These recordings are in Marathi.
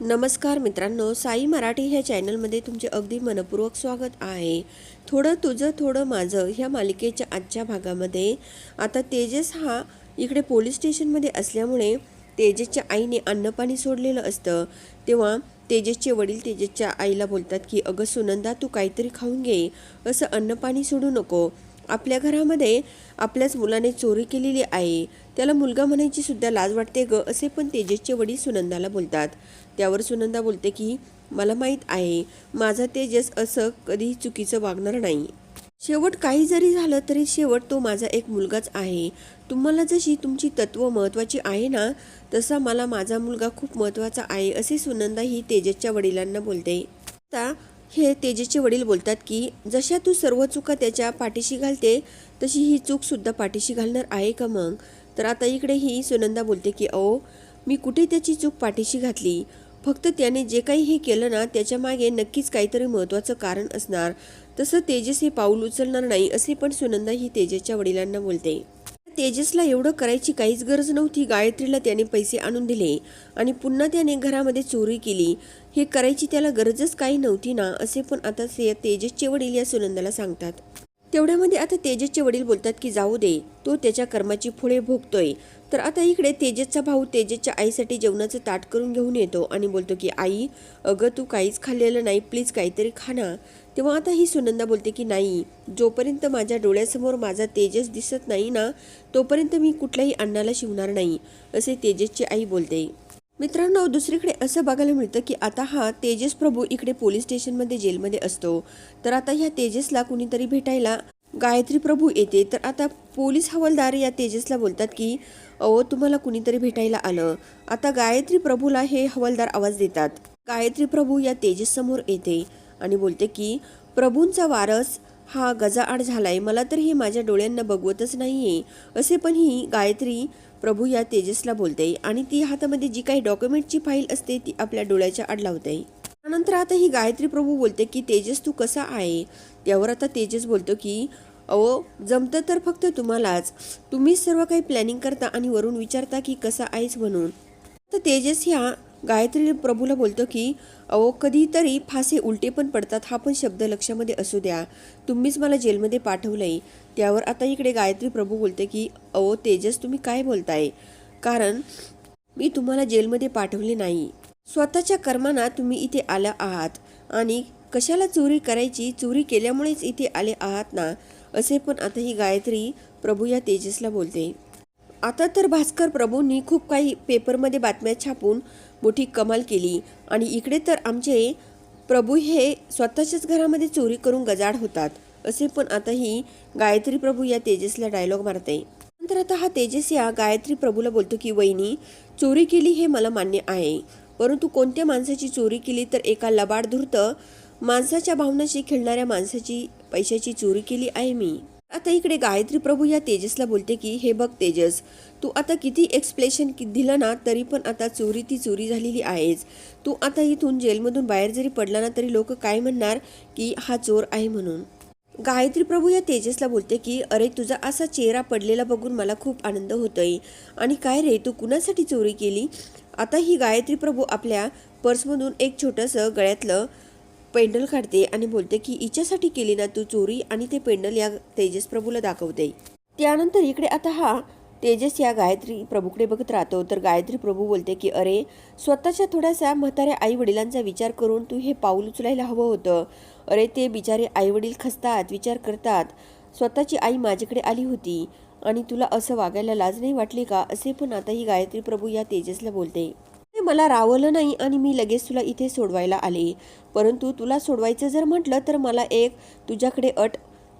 नमस्कार मित्रांनो साई मराठी ह्या चॅनलमध्ये तुमचे अगदी मनपूर्वक स्वागत आहे. थोडं तुझं थोडं माझं ह्या मालिकेच्या आजच्या भागामध्ये. आता तेजस हा इकडे पोलीस स्टेशनमध्ये असल्यामुळे तेजसच्या आईने अन्नपाणी सोडलेलं असतं. तेव्हा तेजसचे वडील तेजसच्या आईला बोलतात की अगं सुनंदा तू काहीतरी खाऊन घे. असं अन्नपाणी सोडू नको. आपल्या घरामध्ये आपल्याच मुलाने चोरी केलेली आहे. त्याला मुलगा म्हणायची सुद्धा लाज वाटते ग असे पण तेजसचे वडील सुनंदाला बोलतात. त्यावर सुनंदा बोलते की मला माहीत आहे माझा तेजस असं कधी चुकीचं वागणार नाही. शेवट काही जरी झालं तरी शेवट तो माझा एक मुलगाच आहे. तुम्हाला जशी तुमची तत्व महत्त्वाची आहे ना तसा मला माझा मुलगा खूप महत्त्वाचा आहे असे सुनंदा ही तेजसच्या वडिलांना बोलते. आता हे तेजेचे वडील बोलतात की जशा तू सर्व चुका त्याच्या पाठीशी घालते तशी ही चूकसुद्धा पाठीशी घालणार आहे का मग? तर आता इकडे ही सुनंदा बोलते की अहो मी कुठे त्याची चूक पाठीशी घातली? फक्त त्याने जे काही हे केलं ना त्याच्यामागे नक्कीच काहीतरी महत्त्वाचं कारण असणार. तसं तेजस हे पाऊल उचलणार नाही असे पण सुनंदा ही तेजसच्या वडिलांना बोलते. तेजसला एवढं करायची काहीच गरज नव्हती. गायत्रीला त्याने पैसे आणून दिले आणि पुन्हा त्याने घरामध्ये चोरी केली. हे करायची त्याला गरजच काही नव्हती ना असे पण आता से तेजसचे वडील या सुनंदाला सांगतात. तेवढ्यामध्ये आता तेजसचे वडील बोलतात की जाऊ दे तो त्याच्या कर्माची फुळे भोगतोय. तर आता इकडे तेजसचा भाऊ तेजसच्या आईसाठी जेवणाचं ताट करून घेऊन येतो आणि बोलतो की आई अगं तू काहीच खाल्लेलं नाही प्लीज काहीतरी खा ना. तेव्हा आता ही सुनंदा बोलते की नाही जोपर्यंत माझ्या डोळ्यासमोर माझा तेजस दिसत नाही ना तोपर्यंत मी कुठल्याही अन्नाला शिवणार नाही असे तेजसची आई बोलते. मित्रांनो दुसरीकडे असं बघायला मिळतं की आता हा तेजस प्रभू इकडे पोलीस स्टेशनमध्ये जेलमध्ये असतो. तर आता ह्या तेजसला कुणीतरी भेटायला गायत्री प्रभू येते. तर आता पोलीस हवालदार या तेजसला बोलतात की अहो तुम्हाला कुणीतरी भेटायला आलं. आता गायत्री प्रभूला हे हवालदार आवाज देतात. गायत्री प्रभू या तेजस समोर येते आणि बोलते की प्रभूंचा वारस हा गजाआड झालाय. मला तर हे माझ्या डोळ्यांना बघवतच नाहीये. असे पण ही गायत्री प्रभू या तेजसला बोलते आणि ती हातामध्ये जी काही डॉक्युमेंटची फाईल असते ती आपल्या डोळ्याच्या आड लावते. त्यानंतर आता ही गायत्री प्रभू बोलते की तेजस तू कसा आहे? त्यावर आता तेजस बोलतो की अहो जमतं तर फक्त तुम्हालाच. तुम्हीच सर्व काही प्लॅनिंग करता आणि वरून विचारता की कसा आहेस म्हणून. तर तेजस ह्या गायत्री प्रभूला बोलतो की अहो कधीतरी फासे उलटे पण पडतात हा पण शब्द लक्षामध्ये असू द्या. तुम्हीच मला जेलमध्ये पाठवलंय. त्यावर आता इकडे गायत्री प्रभू बोलते की अहो तेजस तुम्ही काय बोलताय? कारण मी तुम्हाला जेलमध्ये पाठवले नाही. स्वतःच्या कर्माना तुम्ही इथे आला आहात. आणि कशाला चोरी करायची? चोरी केल्यामुळेच इथे आले आहात ना? असे पण आता ही गायत्री प्रभू या तेजसला बोलते. आता तर भास्कर प्रभूंनी खूप काही पेपरमध्ये बातम्या छापून मोठी कमाल केली. आणि इकडे तर आमचे प्रभू हे स्वतःच्याच घरामध्ये चोरी करून गजाड होतात असे पण आता ही गायत्री प्रभू या तेजसला डायलॉग मारते. नंतर आता हा तेजस या गायत्री प्रभूला बोलतो की वहिनी चोरी केली हे मला मान्य आहे. परंतु कोणत्या माणसाची चोरी केली तर एका लबाड धूर्त माणसाच्या भावनाशी खेळणाऱ्या माणसाची पैशाची चोरी केली आहे मी. आता इकडे गायत्री प्रभू या तेजसला बोलते की हे बघ तेजस तू आता किती एक्सप्लेशन दिलं ना तरी पण आता चोरी ती चोरी झालेली आहेच. तू आता इथून जेलमधून बाहेर जरी पडला ना तरी लोक काय म्हणणार की हा चोर आहे म्हणून? गायत्री प्रभू या तेजसला बोलते की अरे तुझा असा चेहरा पडलेला बघून मला खूप आनंद होतोय. आणि काय रे तू कुणासाठी चोरी केली? आता ही गायत्री प्रभू आपल्या पर्समधून एक छोटंसं गळ्यातलं पेंडल काढते आणि बोलते की हिच्यासाठी केली ना तू चोरी आणि ते पेंडल या तेजस प्रभूला दाखवते. त्यानंतर इकडे आता हा तेजस या गायत्री प्रभूकडे बघत राहतो. तर गायत्री प्रभू बोलते की अरे स्वतःच्या थोड्याशा म्हाताऱ्या आई वडिलांचा विचार करून तू हे पाऊल उचलायला हवं होतं. अरे ते बिचारे आई वडील खसतात विचार करतात. स्वतःची आई माझ्याकडे आली होती आणि तुला असं वागायला लाज नाही वाटली का? असे पण आता ही गायत्री प्रभू या तेजसला बोलते. मला रावलं नाही आणि मी लगेच तुला इथे सोडवायला आले. परंतु तुला सोडवायचं जर म्हटलं तर मला एक तुझ्याकडे अट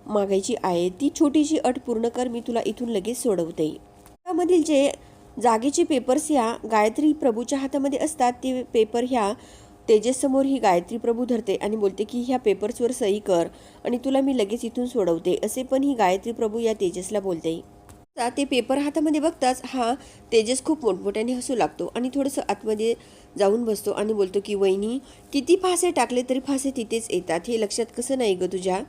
मागायची आहे. ती छोटीशी अट पूर्ण कर मी तुला इथून लगेच सोडवते. त्यामधील जे जागेचे पेपर्स ह्या गायत्री प्रभूच्या हातामध्ये असतात ते पेपर ह्या तेजससमोर ही गायत्री प्रभू धरते आणि बोलते की ह्या पेपर्सवर सही कर आणि तुला मी लगेच इथून सोडवते. असे पण ही गायत्री प्रभू या तेजसला बोलते. आता ते पेपर हातामध्ये बघताच हा तेजस खूप मोठमोठ्याने हसू लागतो आणि थोडंसं आतमध्ये जाऊन बसतो आणि बोलतो की वहिनी किती फासे टाकले तरी फासे तिथेच येतात हे लक्षात कसं नाही ग तुझ्या?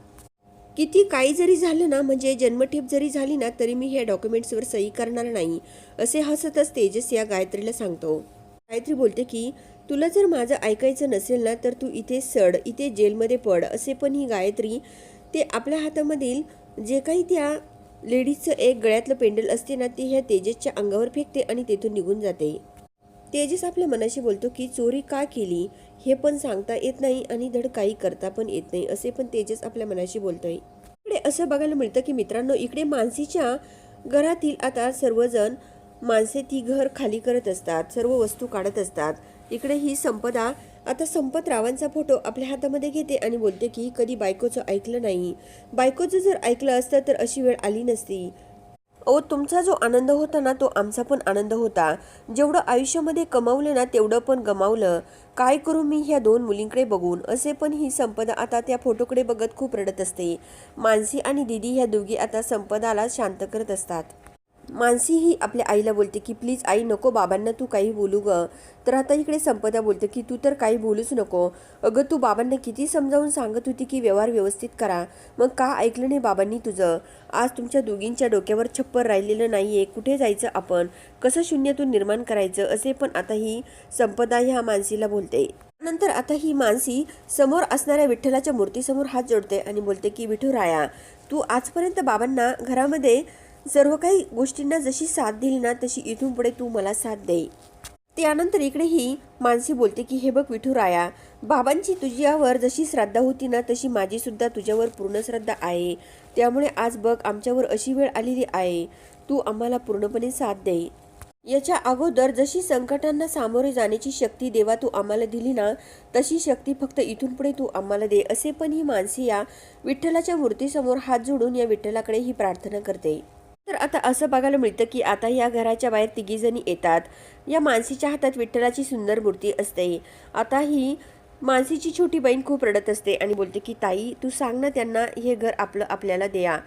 किती काही जरी झालं ना म्हणजे जन्मठेप जरी झाली ना तरी मी ह्या डॉक्युमेंट्सवर सही करणार नाही असे हसतच तेजस या गायत्रीला सांगतो. गायत्री बोलते की तुला जर माझं ऐकायचं नसेल ना तर तू इथे सड इथे जेलमध्ये पड असे पण ही गायत्री ते आपल्या हातामधील जे काही त्या लेडीजचं एक गळ्यातलं पेंडल असते ना ती ह्या तेजसच्या अंगावर फेकते आणि तेथून निघून जाते. तेजस आपल्या मनाशी बोलतो की चोरी का केली? हे पण सांगता येत नाही आणि धड काही करता पण येत नाही असे पण तेजस आपल्या मनाशी बोलतोय. इकडे असं बघायला मिळतं की मित्रांनो इकडे मानसीच्या घरातील आता सर्वजण माणसे ती घर खाली करत असतात सर्व वस्तू काढत असतात. इकडे ही संपदा आता संपतरावांचा फोटो आपल्या हातामध्ये घेते आणि बोलते की कधी बायकोचं ऐकलं नाही. बायकोचं जर ऐकलं असतं तर अशी वेळ आली नसती. ओ तुमचा जो आनंद होता ना तो आमचा पण आनंद होता. जेवढं आयुष्यामध्ये कमावलं ना तेवढं पण गमावलं. काय करू मी ह्या दोन मुलींकडे बघून? असे पण ही संपदा आता त्या फोटोकडे बघत खूप रडत असते. मानसी आणि दिदी ह्या दोघी आता संपदाला शांत करत असतात. मानसी ही आपल्या आईला बोलते की प्लीज आई नको बाबांना तू काही बोलू ग. तर आता इकडे संपदा बोलते की तू तर काही बोलूच नको. अगं तू बाबांना किती समजावून सांगत होती की व्यवहार व्यवस्थित करा. मग का ऐकलं नाही बाबांनी तुझं? आज तुमच्या दोघींच्या डोक्यावर छप्पर राहिलेलं नाही आहे कुठे जायचं आपण? कसं शून्यातून निर्माण करायचं? असे पण आता ही संपदा ह्या मानसीला बोलते. नंतर आता ही मानसी समोर असणाऱ्या विठ्ठलाच्या मूर्तीसमोर हात जोडते आणि बोलते की विठू राया तू आजपर्यंत बाबांना घरामध्ये सर्व काही गोष्टींना जशी साथ दिली ना तशी इथून पुढे तू मला साथ दे. त्यानंतर इकडे ही मानसी बोलते की हे बघ विठुराया बाबांची तुझ्यावर जशी श्रद्धा होती ना तशी माझी सुद्धा तुझ्यावर पूर्ण श्रद्धा आहे. त्यामुळे आज बघ आमच्यावर अशी वेळ आलेली आहे. तू आम्हाला पूर्णपणे साथ दे. याच्या अगोदर जशी संकटांना सामोरे जाण्याची शक्ती देवा तू आम्हाला दिली ना तशी शक्ती फक्त इथून पुढे तू आम्हाला दे असे पण ही मानसी या विठ्ठलाच्या मूर्तीसमोर हात जोडून या विठ्ठलाकडे ही प्रार्थना करते. तर आता असं बघायला मिळतं की आता या घराच्या बाहेर तिघीजणी येतात. या मानसीच्या हातात विठ्ठलाची सुंदर मूर्ती असते. आता ही मानसीची छोटी बहीण खूप रडत असते आणि बोलते की ताई तू सांग ना त्यांना हे घर आपलं आपल्याला द्या.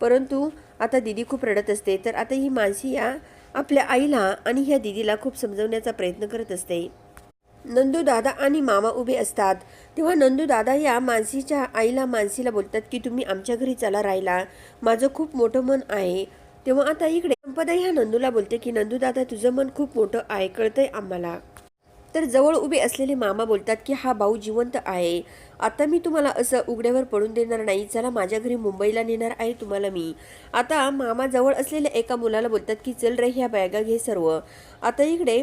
परंतु आता दिदी खूप रडत असते. तर आता ही मानसी या आपल्या आईला आणि ह्या दिदीला खूप समजवण्याचा प्रयत्न करत असते. नंदू दादा आणि मामा उभे असतात. तेव्हा नंदू दादा या मानसीच्या आईला मानसीला बोलतात की तुम्ही आमच्या घरी चला राहिला माझं खूप मोठं मन आहे. तेव्हा आता इकडे संपदा ह्या नंदूला बोलते की नंदू दादा तुझं मन खूप मोठं आहे कळतंय आम्हाला. तर जवळ उभे असलेले मामा बोलतात की हा भाऊ जिवंत आहे. आता मी तुम्हाला असं उघड्यावर पडून देणार नाही. चला माझ्या घरी मुंबईला नेणार आहे तुम्हाला मी. आता मामा जवळ असलेल्या एका मुलाला बोलतात की चल रे ह्या बॅगा घे सर्व. आता इकडे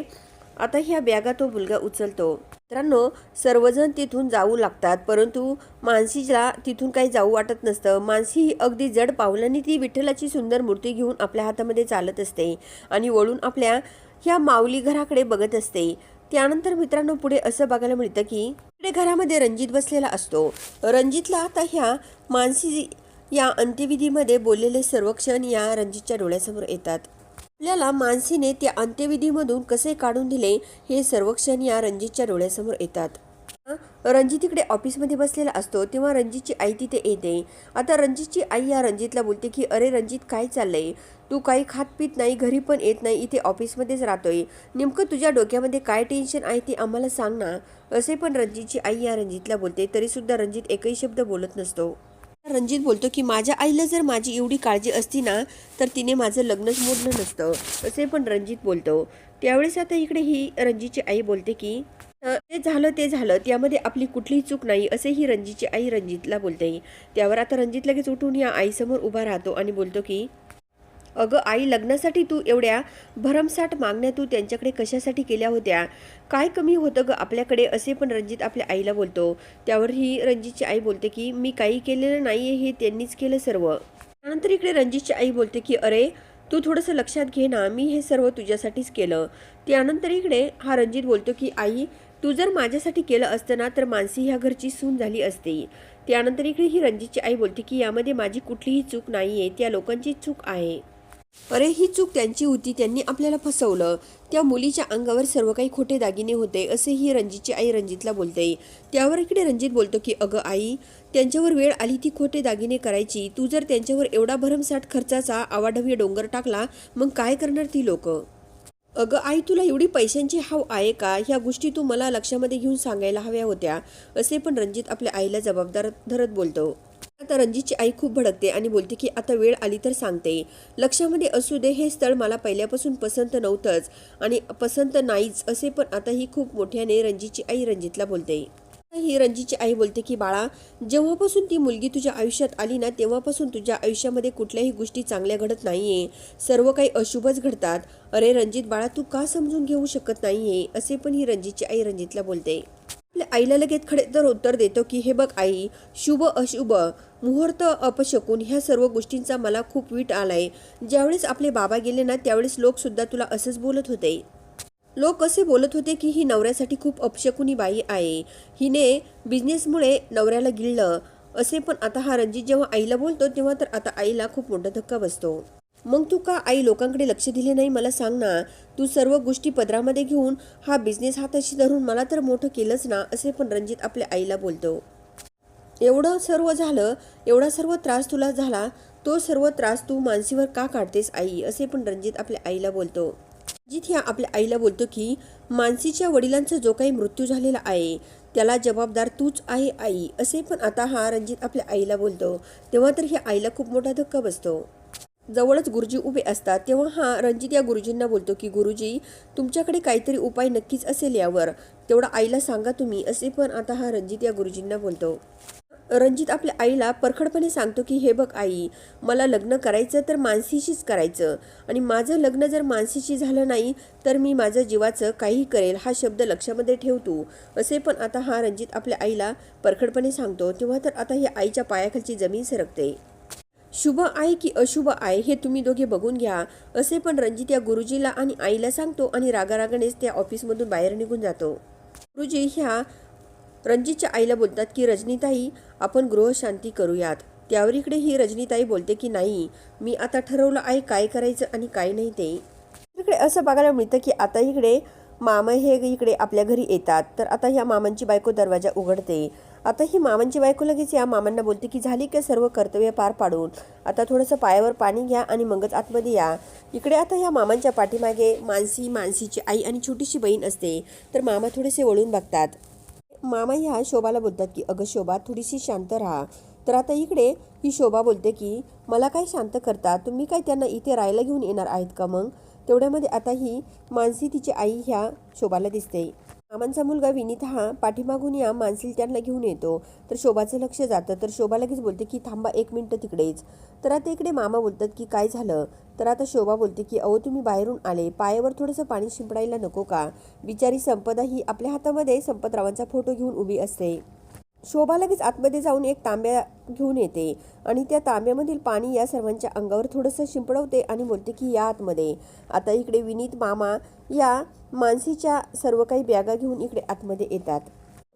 आता ह्या बॅगा तो मुलगा उचलतो. मित्रांनो सर्वजण तिथून जाऊ लागतात परंतु मानसीला तिथून काही जाऊ वाटत नसतं. मानसी ही अगदी जड पावलांनी ती विठ्ठलाची सुंदर मूर्ती घेऊन आपल्या हातामध्ये चालत असते आणि वळून आपल्या ह्या माऊली घराकडे बघत असते. त्यानंतर मित्रांनो पुढे असं बघायला मिळतं की इकडे घरामध्ये रणजित बसलेला असतो. रणजितला आता ह्या मानसी या अंत्यविधीमध्ये बोललेले सर्व क्षण या रणजितच्या डोळ्यासमोर येतात. आपल्याला मानसीने त्या अंत्यविधीमधून कसे काढून दिले हे सर्व क्षण या रणजितच्या डोळ्यासमोर येतात. रणजित इकडे ऑफिसमध्ये बसलेला असतो तेव्हा रणजितची आई तिथे येते. आता रणजितची आई या रणजितला बोलते की अरे रणजित काय चाललंय? तू काही खात पित नाही घरी पण येत नाही इथे ऑफिसमध्येच राहतोय. नेमकं तुझ्या डोक्यामध्ये काय टेन्शन आहे ते आम्हाला सांग ना. असे पण रणजितची आई या रणजितला बोलते तरीसुद्धा रणजित एकही शब्द बोलत नसतो. रणजित बोलतो की माझ्या आईला जर माझी एवढी काळजी असती ना तर तिने माझं लग्नच मोडलं नसतं असे पण रणजित बोलतो. त्यावेळेस आता इकडे ही रणजितची आई बोलते की ते झालं ते झालं त्यामध्ये आपली कुठलीही चूक नाही असे ही रणजितची आई रणजितला बोलते. त्यावर आता रणजित लगेच उठून या आईसमोर उभा राहतो आणि बोलतो की अगं आई लग्नासाठी तू एवढ्या भरमसाठ मागण्या तू त्यांच्याकडे कशासाठी केल्या होत्या? काय कमी होतं गं आपल्याकडे? असे पण रणजित आपल्या आईला बोलतो. त्यावर ही रणजितची आई बोलते की मी काही केलेलं नाही हे त्यांनीच केलं सर्व. त्यानंतर इकडे रणजितची आई बोलते की अरे तू थोडंसं लक्षात घे ना मी हे सर्व तुझ्यासाठीच केलं. त्यानंतर इकडे हा रणजित बोलतो की आई तू जर माझ्यासाठी केलं असतं ना तर मानसी ह्या घरची सून झाली असती. त्यानंतर इकडे ही रणजितची आई बोलते की यामध्ये माझी कुठलीही चूक नाही आहे त्या लोकांची चूक आहे. अरे ही चूक त्यांची होती त्यांनी आपल्याला फसवलं. त्या मुलीच्या अंगावर सर्व काही खोटे दागिने होते असे ही रणजितची आई रणजितला बोलते. त्यावर इकडे रणजित बोलतो की अगं आई त्यांच्यावर वेळ आली ती खोटे दागिने करायची. तू जर त्यांच्यावर एवढा भरमसाठ खर्चाचा आवाढव्य डोंगर टाकला मग काय करणार ती लोक? अगं आई तुला एवढी पैशांची हाव आहे का? ह्या गोष्टी तू मला लक्षामध्ये घेऊन सांगायला हव्या होत्या. असे पण रणजित आपल्या आईला जबाबदार धरत बोलतो. आता रणजितची आई खूप भडकते आणि बोलते की आता वेळ आली तर सांगते. लक्षामध्ये असू दे हे स्थळ मला पहिल्यापासून पसंत नव्हतंच आणि पसंत नाहीच असे पण आता ही खूप मोठ्याने रणजितची आई रणजितला बोलते. ही रणजितची आई बोलते की बाळा जेव्हापासून ती मुलगी तुझ्या आयुष्यात आली ना तेव्हापासून तुझ्या आयुष्यामध्ये कुठल्याही गोष्टी चांगल्या घडत नाहीये. सर्व काही अशुभच घडतात. अरे रणजित बाळा तू का समजून घेऊ शकत नाहीये? असे पण ही रणजितची आई रणजितला बोलते. आपल्या आईला लगेच खडे तर उत्तर देतो की हे बघ आई शुभ अशुभ मुहूर्त अपशकून ह्या सर्व गोष्टींचा मला खूप वीट आलाय. ज्यावेळेस आपले बाबा गेले ना त्यावेळेस लोक सुद्धा तुला असंच बोलत होते. लोक असे बोलत होते की ही नवऱ्यासाठी खूप अपशकुनी बाई आहे. हिने बिझनेसमुळे नवऱ्याला गिळलं. असे पण आता हा रणजित जेव्हा आईला बोलतो तेव्हा तर आता आईला खूप मोठा धक्का बसतो. मग तू का आई लोकांकडे लक्ष दिले नाही? मला सांग ना. तू सर्व गोष्टी पदरामध्ये घेऊन हा बिझनेस हाताशी धरून मला तर मोठं केलंच ना असे पण रणजित आपल्या आईला बोलतो. एवढं सर्व झालं एवढा सर्व त्रास तुला झाला तो सर्व त्रास तू मानसीवर का काढतेस आई? असे पण रणजित आपल्या आईला बोलतो. रणजित ह्या आपल्या आईला बोलतो की मानसीच्या वडिलांचा जो काही मृत्यू झालेला आहे त्याला जबाबदार तूच आहे आई असे पण आता हा रणजित आपल्या आईला बोलतो. तेव्हा तर ह्या आईला खूप मोठा धक्का बसतो. जवळच गुरुजी उभे असतात तेव्हा हा रणजित या गुरुजींना बोलतो की गुरुजी तुमच्याकडे काहीतरी उपाय नक्कीच असेल यावर. तेवढा आईला सांगा तुम्ही असे पण आता हा रणजित या गुरुजींना बोलतो. रणजित आपल्या आईला परखडपणे सांगतो की हे बघ आई मला लग्न करायचं तर मानसीशीच करायचं. आणि माझं लग्न जर मानसीशी झालं नाही तर मी माझं जीवाचं काही करेल हा शब्द लक्षामध्ये ठेवतो असे पण आता हा रणजित आपल्या आईला परखडपणे सांगतो. तेव्हा तर आता ही आईच्या पायाखालची जमीन सरकते. शुभ आहे की अशुभ आहे हे तुम्ही दोघे बघून घ्या. असे पण रणजित या गुरुजीला आणि आईला सांगतो आणि रागारागानेच त्या ऑफिसमधून बाहेर निघून जातो. गुरुजी ह्या रणजितच्या आईला बोलतात की रजनीताई आपण गृहशांती करूयात. त्यावर इकडे ही रजनीताई बोलते की नाही मी आता ठरवलं आहे काय करायचं आणि काय नाही ते. इकडे असं बघायला मिळतं की आता इकडे मामा हे इकडे आपल्या घरी येतात. तर आता ह्या मामांची बायको दरवाजा उघडते. आता ही मामांची बायको लगेच या मामांना बोलते की झाली काय सर्व कर्तव्य पार पाडून? आता थोडंसं पायावर पाणी घ्या आणि मगच आतमध्ये या. इकडे आता या मामांच्या पाठीमागे मानसी मानसीची आई आणि छोटीशी बहीण असते. तर मामा थोडेसे वळून बघतात. मामा ह्या शोभाला बोलतात की अगं शोभा थोडीशी शांत राहा. तर आता इकडे ही शोभा बोलते की मला काय शांत करता? तुम्ही काय त्यांना इथे राहायला घेऊन येणार आहेत का मग? तेवढ्यामध्ये आता ही मानसी तिची आई ह्या शोभाला दिसते. मामांचा मुलगा विनीत हा पाठीमागून या मानसिलट्यांना त्यांना घेऊन येतो. तर शोभाचं लक्ष जातं. तर शोभा लगेच बोलते की थांबा एक मिनटं तिकडेच. तर आता इकडे मामा बोलतात की काय झालं? तर आता शोभा बोलते की अहो तुम्ही बाहेरून आले. पायावर थोडंसं पाणी शिंपडायला नको का? बिचारी संपदा ही आपल्या हातामध्ये संपतरावांचा फोटो घेऊन उभी असते. शोभा लगेच आतमध्ये जाऊन एक तांब्या घेऊन येते आणि त्या तांब्यामधील पाणी या सर्वांच्या अंगावर थोडंसं शिंपडवते आणि बोलते की या आतमध्ये. आता इकडे विनीत मामा या मानसीच्या सर्व काही बॅगा घेऊन इकडे आतमध्ये येतात.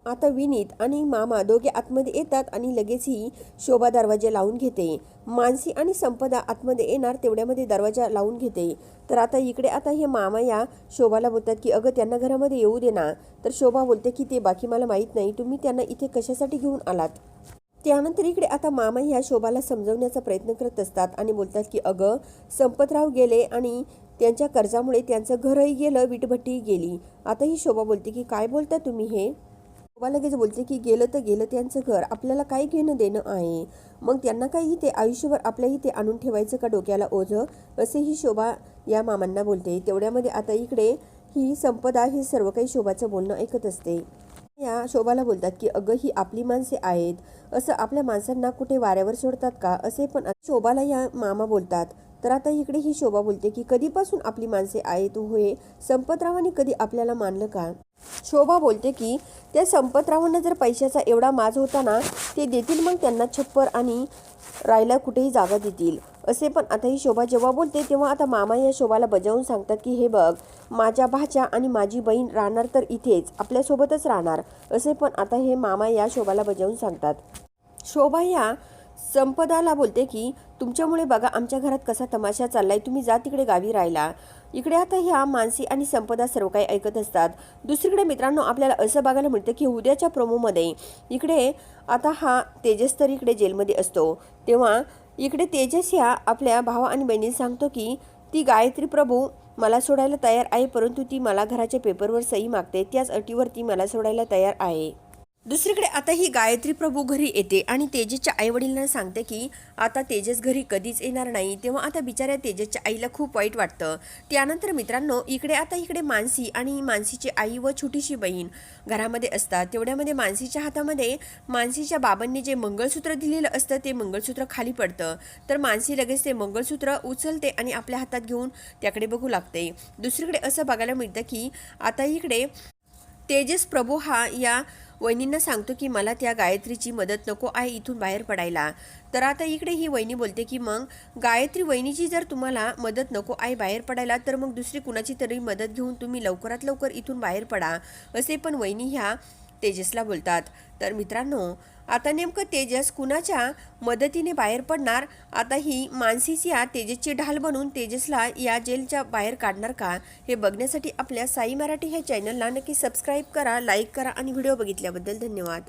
आता विनीत आणि मामा दोघे आतमध्ये येतात आणि लगेच ही शोभा दरवाजा लावून घेते. मानसी आणि संपदा आतमध्ये येणार तेवढ्यामध्ये दरवाजा लावून घेते. तर आता इकडे आता हे मामा या शोभाला बोलतात की अगं त्यांना घरामध्ये येऊ दे ना. तर शोभा बोलते की ते बाकी मला माहीत नाही. तुम्ही त्यांना इथे कशासाठी घेऊन आलात? त्यानंतर इकडे आता मामा ह्या शोभाला समजवण्याचा प्रयत्न करत असतात आणि बोलतात की अगं संपतराव गेले आणि त्यांच्या कर्जामुळे त्यांचं घरही गेलं विटभट्टीही गेली. आता ही शोभा बोलते की काय बोलता तुम्ही हे? बाबा लगेच बोलते की गेलं तर गेलं त्यांचं घर आपल्याला काय घेणं देणं आहे. मग त्यांना काही ते आयुष्यभर आपल्या इथे आणून ठेवायचं का डोक्याला ओझं? असे ही शोभा या मामांना बोलते. तेवढ्यामध्ये आता इकडे ही संपदा हे सर्व काही शोभाचं बोलणं ऐकत असते. या शोभाला बोलतात की अगं ही आपली माणसे आहेत. असं आपल्या माणसांना कुठे वाऱ्यावर सोडतात का? असे पण शोभाला या मामा बोलतात. तर आता इकडे ही शोभा बोलते की कधीपासून आपली माणसे आहे तू होय? संपतरावांनी कधी आपल्याला मानलं का? शोभा बोलते की त्या संपतरावांना जर पैशाचा एवढा माज होता ना ते देतील मग त्यांना छप्पर आणि राहायला कुठेही जागा देतील. असे पण आता ही शोभा जेव्हा बोलते तेव्हा आता मामा या शोभाला बजावून सांगतात की हे बघ माझ्या भाच्या आणि माझी बहीण राहणार तर इथेच आपल्यासोबतच राहणार. असे पण आता हे मामा या शोभाला बजावून सांगतात. शोभा ह्या संपदाला बोलते की तुमच्यामुळे बघा आमच्या घरात कसा तमाशा चाललाय. तुम्ही जा तिकडे गावी राहिला इकडे आता ह्या मानसी आणि संपदा सर्व काही ऐकत असतात. दुसरीकडे मित्रांनो आपल्याला असं बघायला मिळतं की उद्याच्या प्रोमोमध्ये इकडे आता हा तेजस तर इकडे जेलमध्ये असतो. तेव्हा इकडे तेजस ह्या आपल्या भावा आणि बहिणीला सांगतो की ती गायत्री प्रभू मला सोडायला तयार आहे परंतु ती मला घराच्या पेपरवर सही मागते. त्याच अटीवर ती मला सोडायला तयार आहे. दुसरीकडे आता ही गायत्री प्रभू घरी येते आणि तेजेसच्या आईवडिलांना सांगते की आता तेजस घरी कधीच येणार नाही. तेव्हा आता बिचाऱ्या तेजसच्या आईला खूप वाईट वाटतं. त्यानंतर मित्रांनो इकडे आता इकडे मानसी आणि मानसीची आई व छोटीशी बहीण घरामध्ये असतात. तेवढ्यामध्ये मानसीच्या हातामध्ये मानसीच्या बाबांनी जे मंगळसूत्र दिलेलं असतं ते मंगळसूत्र खाली पडतं. तर मानसी लगेच ते मंगळसूत्र उचलते आणि आपल्या हातात घेऊन त्याकडे बघू लागते. दुसरीकडे असं बघायला मिळतं की आता इकडे तेजस प्रभू हा या वहिनींना सांगतो की मला त्या गायत्रीची मदत नको आहे इथून बाहेर पडायला. तर आता इकडे ही वहिनी बोलते की मग गायत्री वहिनीची जर तुम्हाला मदत नको आहे बाहेर पडायला तर मग दुसरी कुणाची तरी मदत घेऊन तुम्ही लवकरात लवकर इथून बाहेर पडा. असे पण वहिनी ह्या तेजसला बोलतात. तर मित्रांनो आता नेमकं तेजस कुणाच्या मदतीने बाहेर पडणार? आता ही मानसीच या तेजसची ढाल बनून तेजसला या जेलच्या बाहेर काढणार का? हे बघण्यासाठी आपल्या साई मराठी ह्या चॅनलला नक्की सबस्क्राईब करा लाईक करा आणि व्हिडिओ बघितल्याबद्दल धन्यवाद.